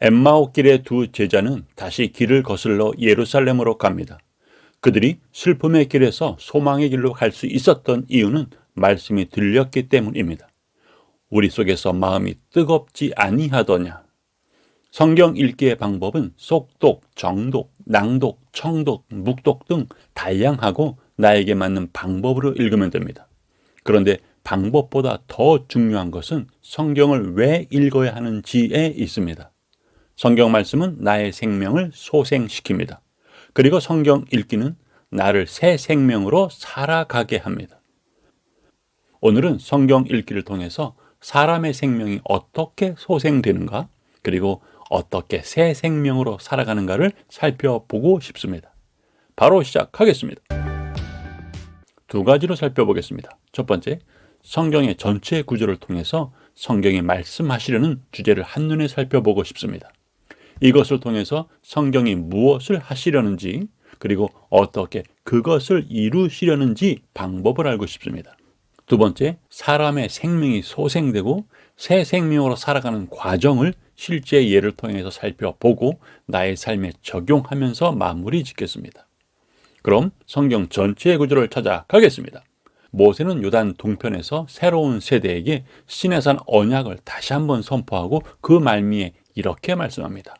엠마오길의 두 제자는 다시 길을 거슬러 예루살렘으로 갑니다. 그들이 슬픔의 길에서 소망의 길로 갈 수 있었던 이유는 말씀이 들렸기 때문입니다. 우리 속에서 마음이 뜨겁지 아니하더냐. 성경 읽기의 방법은 속독, 정독, 낭독, 청독, 묵독 등 다양하고 나에게 맞는 방법으로 읽으면 됩니다. 그런데 방법보다 더 중요한 것은 성경을 왜 읽어야 하는지에 있습니다. 성경 말씀은 나의 생명을 소생시킵니다. 그리고 성경 읽기는 나를 새 생명으로 살아가게 합니다. 오늘은 성경 읽기를 통해서 사람의 생명이 어떻게 소생되는가, 그리고 어떻게 새 생명으로 살아가는가를 살펴보고 싶습니다. 바로 시작하겠습니다. 두 가지로 살펴보겠습니다. 첫 번째, 성경의 전체 구조를 통해서 성경이 말씀하시려는 주제를 한눈에 살펴보고 싶습니다. 이것을 통해서 성경이 무엇을 하시려는지 그리고 어떻게 그것을 이루시려는지 방법을 알고 싶습니다. 두 번째, 사람의 생명이 소생되고 새 생명으로 살아가는 과정을 실제 예를 통해서 살펴보고 나의 삶에 적용하면서 마무리 짓겠습니다. 그럼 성경 전체의 구조를 찾아가겠습니다. 모세는 요단 동편에서 새로운 세대에게 신의 산 언약을 다시 한번 선포하고 그 말미에 이렇게 말씀합니다.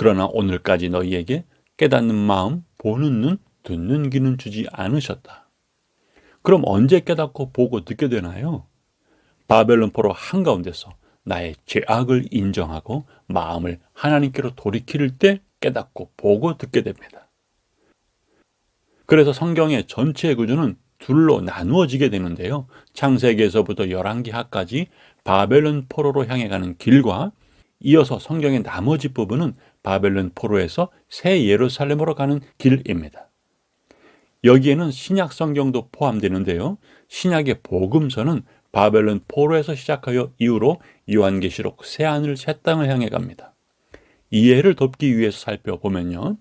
그러나 오늘까지 너희에게 깨닫는 마음, 보는 눈, 듣는 귀는 주지 않으셨다. 그럼 언제 깨닫고 보고 듣게 되나요? 바벨론 포로 한가운데서 나의 죄악을 인정하고 마음을 하나님께로 돌이킬 때 깨닫고 보고 듣게 됩니다. 그래서 성경의 전체 구조는 둘로 나누어지게 되는데요. 창세기에서부터 열왕기하까지 바벨론 포로로 향해 가는 길과 이어서 성경의 나머지 부분은 바벨론 포로에서 새 예루살렘으로 가는 길입니다. 여기에는 신약 성경도 포함되는데요. 신약의 복음서는 바벨론 포로에서 시작하여 이후로 요한계시록 새하늘 새 땅을 향해 갑니다. 이해를 돕기 위해서 살펴보면요.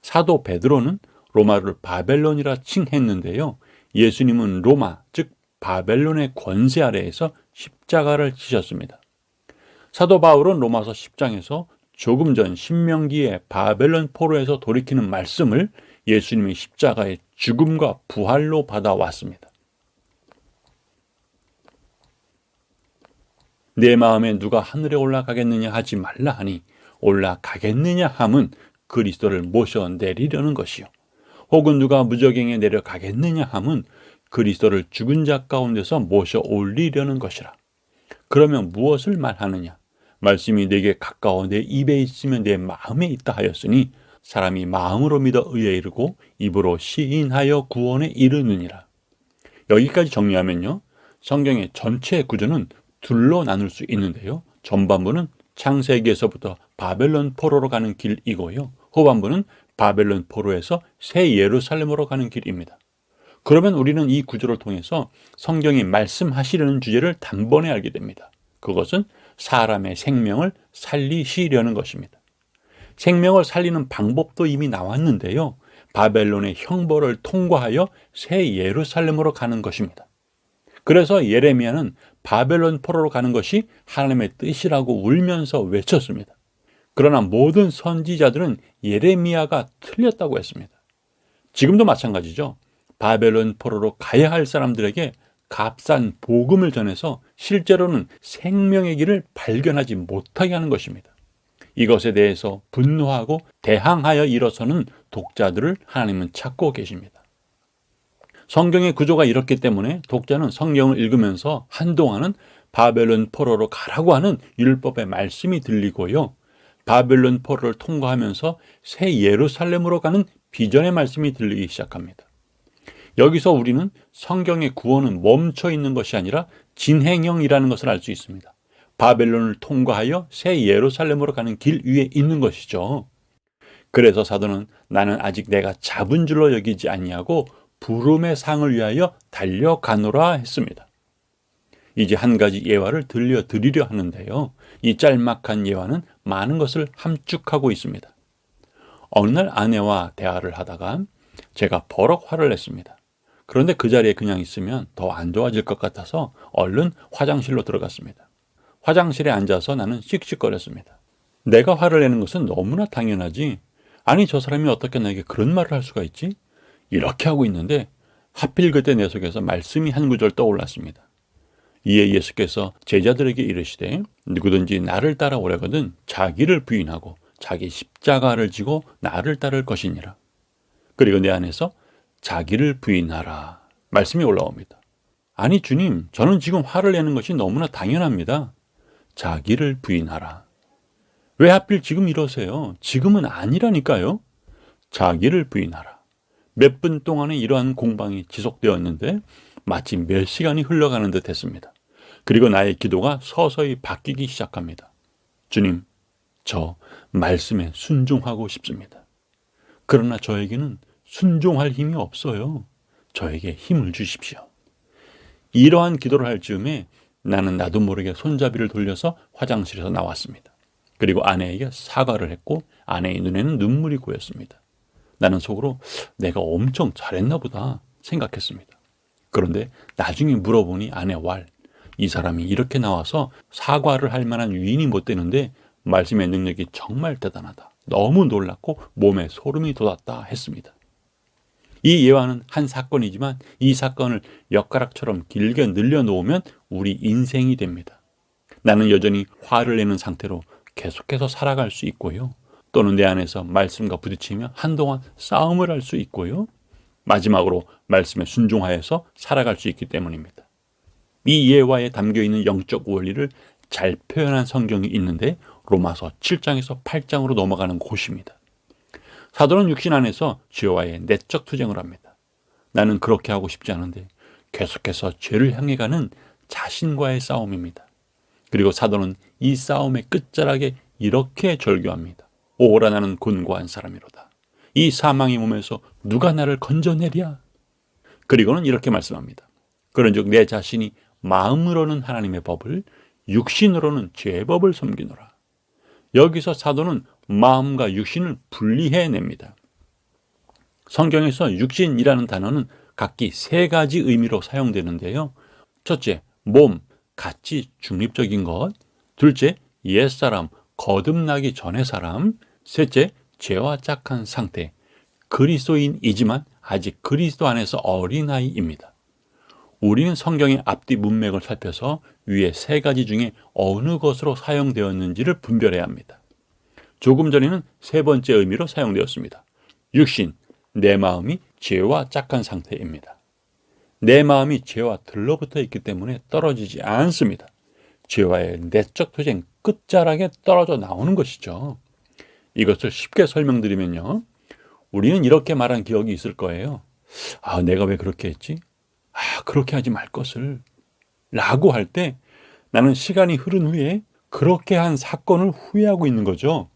사도 베드로는 로마를 바벨론이라 칭했는데요. 예수님은 로마, 즉 바벨론의 권세 아래에서 십자가를 지셨습니다. 사도 바울은 로마서 10장에서 조금 전 신명기의 바벨론 포로에서 돌이키는 말씀을 예수님의 십자가의 죽음과 부활로 받아왔습니다. 내 마음에 누가 하늘에 올라가겠느냐 하지 말라 하니 올라가겠느냐 함은 그리스도를 모셔 내리려는 것이요. 혹은 누가 무적행에 내려가겠느냐 함은 그리스도를 죽은 자 가운데서 모셔 올리려는 것이라. 그러면 무엇을 말하느냐? 말씀이 내게 가까워 내 입에 있으면 내 마음에 있다 하였으니 사람이 마음으로 믿어 의에 이르고 입으로 시인하여 구원에 이르느니라. 여기까지 정리하면요. 성경의 전체 구조는 둘로 나눌 수 있는데요. 전반부는 창세기에서부터 바벨론 포로로 가는 길이고요. 후반부는 바벨론 포로에서 새 예루살렘으로 가는 길입니다. 그러면 우리는 이 구조를 통해서 성경이 말씀하시려는 주제를 단번에 알게 됩니다. 그것은 사람의 생명을 살리시려는 것입니다. 생명을 살리는 방법도 이미 나왔는데요. 바벨론의 형벌을 통과하여 새 예루살렘으로 가는 것입니다. 그래서 예레미야는 바벨론 포로로 가는 것이 하나님의 뜻이라고 울면서 외쳤습니다. 그러나 모든 선지자들은 예레미야가 틀렸다고 했습니다. 지금도 마찬가지죠. 바벨론 포로로 가야 할 사람들에게 값싼 복음을 전해서 실제로는 생명의 길을 발견하지 못하게 하는 것입니다. 이것에 대해서 분노하고 대항하여 일어서는 독자들을 하나님은 찾고 계십니다. 성경의 구조가 이렇기 때문에 독자는 성경을 읽으면서 한동안은 바벨론 포로로 가라고 하는 율법의 말씀이 들리고요. 바벨론 포로를 통과하면서 새 예루살렘으로 가는 비전의 말씀이 들리기 시작합니다. 여기서 우리는 성경의 구원은 멈춰 있는 것이 아니라 진행형이라는 것을 알 수 있습니다. 바벨론을 통과하여 새 예루살렘으로 가는 길 위에 있는 것이죠. 그래서 사도는 나는 아직 내가 잡은 줄로 여기지 아니하고 부름의 상을 위하여 달려가노라 했습니다. 이제 한 가지 예화를 들려드리려 하는데요. 이 짤막한 예화는 많은 것을 함축하고 있습니다. 어느 날 아내와 대화를 하다가 제가 버럭 화를 냈습니다. 그런데 그 자리에 그냥 있으면 더 안 좋아질 것 같아서 얼른 화장실로 들어갔습니다. 화장실에 앉아서 나는 씩씩거렸습니다. 내가 화를 내는 것은 너무나 당연하지. 아니, 저 사람이 어떻게 나에게 그런 말을 할 수가 있지? 이렇게 하고 있는데 하필 그때 내 속에서 말씀이 한 구절 떠올랐습니다. 이에 예수께서 제자들에게 이르시되 누구든지 나를 따라오려거든 자기를 부인하고 자기 십자가를 지고 나를 따를 것이니라. 그리고 내 안에서 자기를 부인하라. 말씀이 올라옵니다. 아니 주님, 저는 지금 화를 내는 것이 너무나 당연합니다. 자기를 부인하라. 왜 하필 지금 이러세요? 지금은 아니라니까요. 자기를 부인하라. 몇 분 동안에 이러한 공방이 지속되었는데 마치 몇 시간이 흘러가는 듯 했습니다. 그리고 나의 기도가 서서히 바뀌기 시작합니다. 주님, 저 말씀에 순종하고 싶습니다. 그러나 저에게는 순종할 힘이 없어요. 저에게 힘을 주십시오. 이러한 기도를 할 즈음에 나는 나도 모르게 손잡이를 돌려서 화장실에서 나왔습니다. 그리고 아내에게 사과를 했고 아내의 눈에는 눈물이 고였습니다. 나는 속으로 내가 엄청 잘했나 보다 생각했습니다. 그런데 나중에 물어보니 아내 왈, 이 사람이 이렇게 나와서 사과를 할 만한 위인이 못 되는데 말씀의 능력이 정말 대단하다. 너무 놀랐고 몸에 소름이 돋았다 했습니다. 이 예화는 한 사건이지만 이 사건을 엿가락처럼 길게 늘려놓으면 우리 인생이 됩니다. 나는 여전히 화를 내는 상태로 계속해서 살아갈 수 있고요. 또는 내 안에서 말씀과 부딪히며 한동안 싸움을 할 수 있고요. 마지막으로 말씀에 순종하여서 살아갈 수 있기 때문입니다. 이 예화에 담겨 있는 영적 원리를 잘 표현한 성경이 있는데 로마서 7장에서 8장으로 넘어가는 곳입니다. 사도는 육신 안에서 죄와의 내적 투쟁을 합니다. 나는 그렇게 하고 싶지 않은데 계속해서 죄를 향해 가는 자신과의 싸움입니다. 그리고 사도는 이 싸움의 끝자락에 이렇게 절규합니다. 오라 나는 곤고한 사람이로다. 이 사망의 몸에서 누가 나를 건져내랴? 그리고는 이렇게 말씀합니다. 그런즉 내 자신이 마음으로는 하나님의 법을 육신으로는 죄법을 섬기노라. 여기서 사도는 마음과 육신을 분리해 냅니다. 성경에서 육신이라는 단어는 각기 세 가지 의미로 사용되는데요. 첫째, 몸, 가치 중립적인 것. 둘째, 옛사람, 거듭나기 전의 사람. 셋째, 죄와 짝한 상태. 그리스도인이지만 아직 그리스도 안에서 어린아이입니다. 우리는 성경의 앞뒤 문맥을 살펴서 위에 세 가지 중에 어느 것으로 사용되었는지를 분별해야 합니다. 조금 전에는 세 번째 의미로 사용되었습니다. 육신, 내 마음이 죄와 짝한 상태입니다. 내 마음이 죄와 들러붙어 있기 때문에 떨어지지 않습니다. 죄와의 내적 투쟁 끝자락에 떨어져 나오는 것이죠. 이것을 쉽게 설명드리면요. 우리는 이렇게 말한 기억이 있을 거예요. 아, 내가 왜 그렇게 했지? 아, 그렇게 하지 말 것을. 라고 할 때 나는 시간이 흐른 후에 그렇게 한 사건을 후회하고 있는 거죠.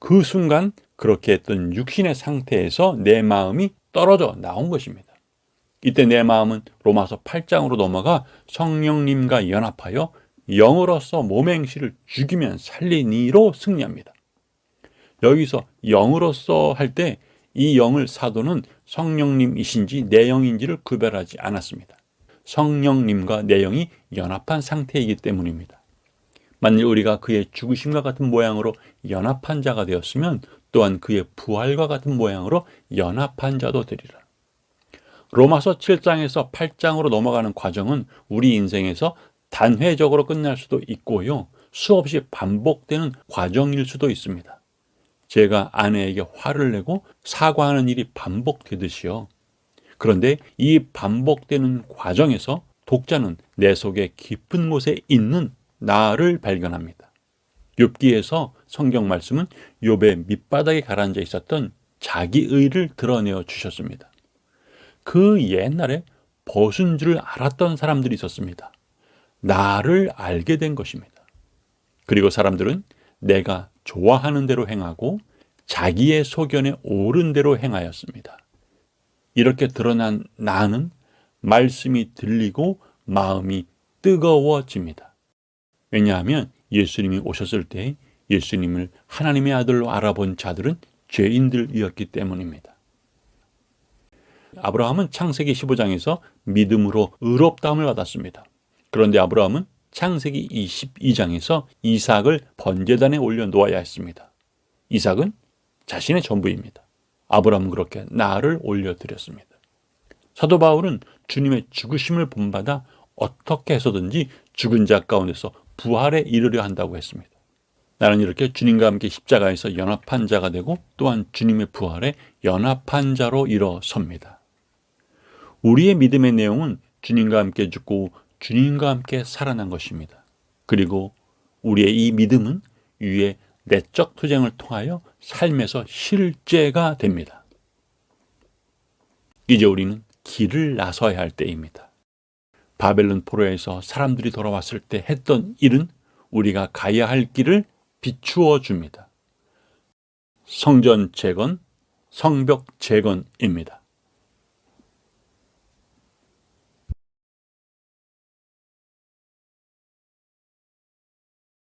그 순간 그렇게 했던 육신의 상태에서 내 마음이 떨어져 나온 것입니다. 이때 내 마음은 로마서 8장으로 넘어가 성령님과 연합하여 영으로서 몸의 행실을 죽이면 살리니로 승리합니다. 여기서 영으로서 할 때 이 영을 사도는 성령님이신지 내 영인지를 구별하지 않았습니다. 성령님과 내 영이 연합한 상태이기 때문입니다. 만일 우리가 그의 죽으심과 같은 모양으로 연합한 자가 되었으면 또한 그의 부활과 같은 모양으로 연합한 자도 되리라. 로마서 7장에서 8장으로 넘어가는 과정은 우리 인생에서 단회적으로 끝날 수도 있고요. 수없이 반복되는 과정일 수도 있습니다. 제가 아내에게 화를 내고 사과하는 일이 반복되듯이요. 그런데 이 반복되는 과정에서 독자는 내 속에 깊은 곳에 있는 나를 발견합니다. 욥기에서 성경 말씀은 욥의 밑바닥에 가라앉아 있었던 자기의를 드러내어 주셨습니다. 그 옛날에 벗은 줄 알았던 사람들이 있었습니다. 나를 알게 된 것입니다. 그리고 사람들은 내가 좋아하는 대로 행하고 자기의 소견에 옳은 대로 행하였습니다. 이렇게 드러난 나는 말씀이 들리고 마음이 뜨거워집니다. 왜냐하면 예수님이 오셨을 때 예수님을 하나님의 아들로 알아본 자들은 죄인들이었기 때문입니다. 아브라함은 창세기 15장에서 믿음으로 의롭다함을 받았습니다. 그런데 아브라함은 창세기 22장에서 이삭을 번제단에 올려 놓아야 했습니다. 이삭은 자신의 전부입니다. 아브라함은 그렇게 나를 올려 드렸습니다. 사도 바울은 주님의 죽으심을 본받아 어떻게 해서든지 죽은 자 가운데서 부활에 이르려 한다고 했습니다. 나는 이렇게 주님과 함께 십자가에서 연합한 자가 되고 또한 주님의 부활에 연합한 자로 일어섭니다. 우리의 믿음의 내용은 주님과 함께 죽고 주님과 함께 살아난 것입니다. 그리고 우리의 이 믿음은 위에 내적 투쟁을 통하여 삶에서 실제가 됩니다. 이제 우리는 길을 나서야 할 때입니다. 바벨론 포로에서 사람들이 돌아왔을 때 했던 일은 우리가 가야 할 길을 비추어 줍니다. 성전 재건, 성벽 재건입니다.